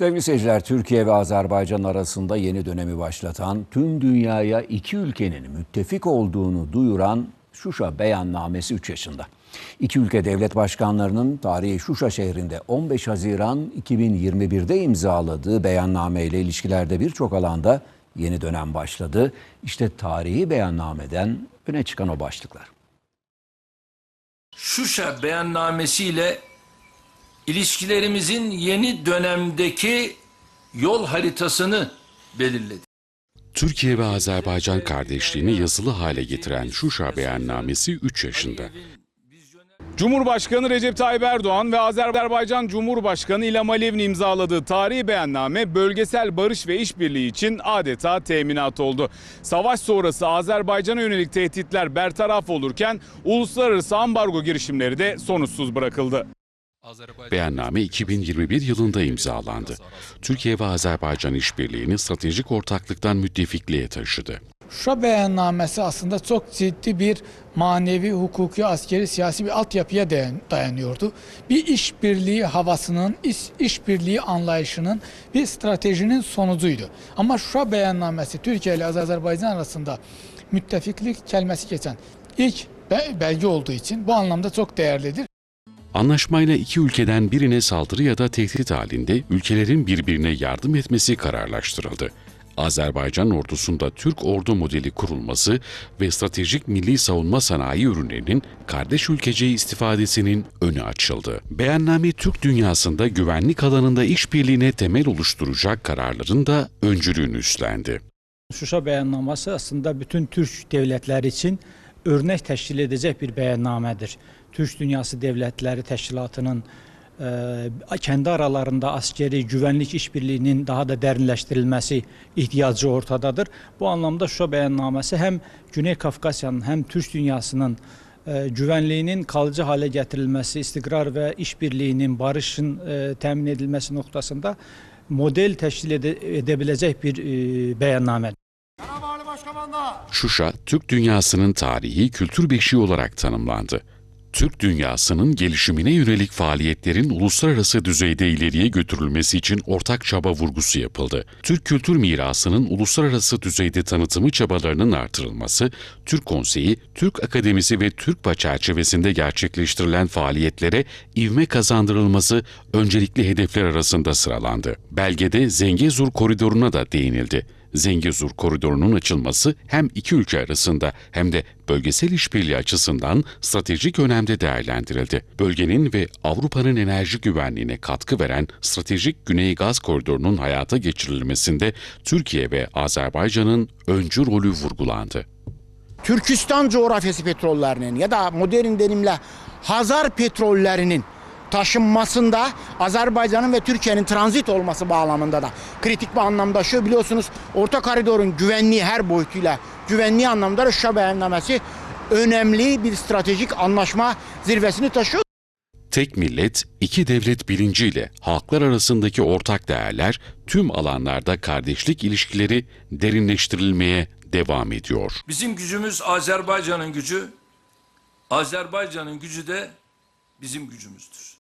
Sevgili seyirciler, Türkiye ve Azerbaycan arasında yeni dönemi başlatan, tüm dünyaya iki ülkenin müttefik olduğunu duyuran Şuşa beyannamesi 3 yaşında. İki ülke devlet başkanlarının tarihi Şuşa şehrinde 15 Haziran 2021'de imzaladığı beyannameyle ilişkilerde birçok alanda yeni dönem başladı. İşte tarihi beyannameden öne çıkan o başlıklar. Şuşa beyannamesiyle ilişkilerimizin yeni dönemdeki yol haritasını belirledi. Türkiye ve Azerbaycan kardeşliğini yazılı hale getiren Şuşa beyannamesi 3 yaşında. Cumhurbaşkanı Recep Tayyip Erdoğan ve Azerbaycan Cumhurbaşkanı İlham Aliyev'in imzaladığı tarihi beyanname bölgesel barış ve işbirliği için adeta teminat oldu. Savaş sonrası Azerbaycan'a yönelik tehditler bertaraf olurken uluslararası ambargo girişimleri de sonuçsuz bırakıldı. Beyanname 2021 yılında imzalandı. Türkiye ve Azerbaycan işbirliğini stratejik ortaklıktan müttefikliğe taşıdı. Şuşa beyannamesi aslında çok ciddi bir manevi, hukuki, askeri, siyasi bir altyapıya dayan- dayanıyordu. Bir işbirliği havasının, iş, işbirliği anlayışının bir stratejinin sonucuydu. Ama Şuşa beyannamesi Türkiye ile Azerbaycan arasında müttefiklik kelimesi geçen ilk be- belge olduğu için bu anlamda çok değerlidir. Anlaşmayla iki ülkeden birine saldırı ya da tehdit halinde ülkelerin birbirine yardım etmesi kararlaştırıldı. Azerbaycan ordusunda Türk ordu modeli kurulması ve stratejik milli savunma sanayi ürünlerinin kardeş ülkece istifadesinin önü açıldı. Beyanname Türk dünyasında güvenlik alanında işbirliğine temel oluşturacak kararların da öncülüğünü üstlendi. Şuşa bəyannnaması aslında bütün Türk devletləri için örnek təşkil edəcək bir bəyannamədir. Türk Dünyası Devletləri Təşkilatının e, kendi aralarında askeri güvenlik işbirliğinin daha da derinleştirilmesi ihtiyacı ortadadır. Bu anlamda Şuşa bəyannaməsi hem Güney Kafkasya'nın hem Türk dünyasının e, güvenliğinin kalıcı hale getirilmesi, istikrar ve işbirliğinin, barışın e, temin edilmesi noktasında model teşkil ede, edebilecek bir e, bəyannamə. Şuşa, Türk dünyasının tarihi kültür beşiği olarak tanımlandı. Türk dünyasının gelişimine yönelik faaliyetlerin uluslararası düzeyde ileriye götürülmesi için ortak çaba vurgusu yapıldı. Türk kültür mirasının uluslararası düzeyde tanıtımı çabalarının artırılması, Türk Konseyi, Türk Akademisi ve TÜRKPA çerçevesinde gerçekleştirilen faaliyetlere ivme kazandırılması öncelikli hedefler arasında sıralandı. Belgede Zengezur koridoruna da değinildi. Zengezur koridorunun açılması hem iki ülke arasında hem de bölgesel işbirliği açısından stratejik önemde değerlendirildi. Bölgenin ve Avrupa'nın enerji güvenliğine katkı veren stratejik Güney Gaz Koridoru'nun hayata geçirilmesinde Türkiye ve Azerbaycan'ın öncü rolü vurgulandı. Türkistan coğrafyası petrollerinin ya da modern denimle Hazar petrollerinin taşınmasında Azerbaycan'ın ve Türkiye'nin transit olması bağlamında da kritik bir anlamda şu biliyorsunuz Orta Koridor'un güvenliği her boyutuyla güvenliği anlamda da Şuşa beyannamesi önemli bir stratejik anlaşma zirvesini taşıyor. Tek millet, iki devlet bilinciyle halklar arasındaki ortak değerler tüm alanlarda kardeşlik ilişkileri derinleştirilmeye devam ediyor. Bizim gücümüz Azerbaycan'ın gücü, Azerbaycan'ın gücü de bizim gücümüzdür.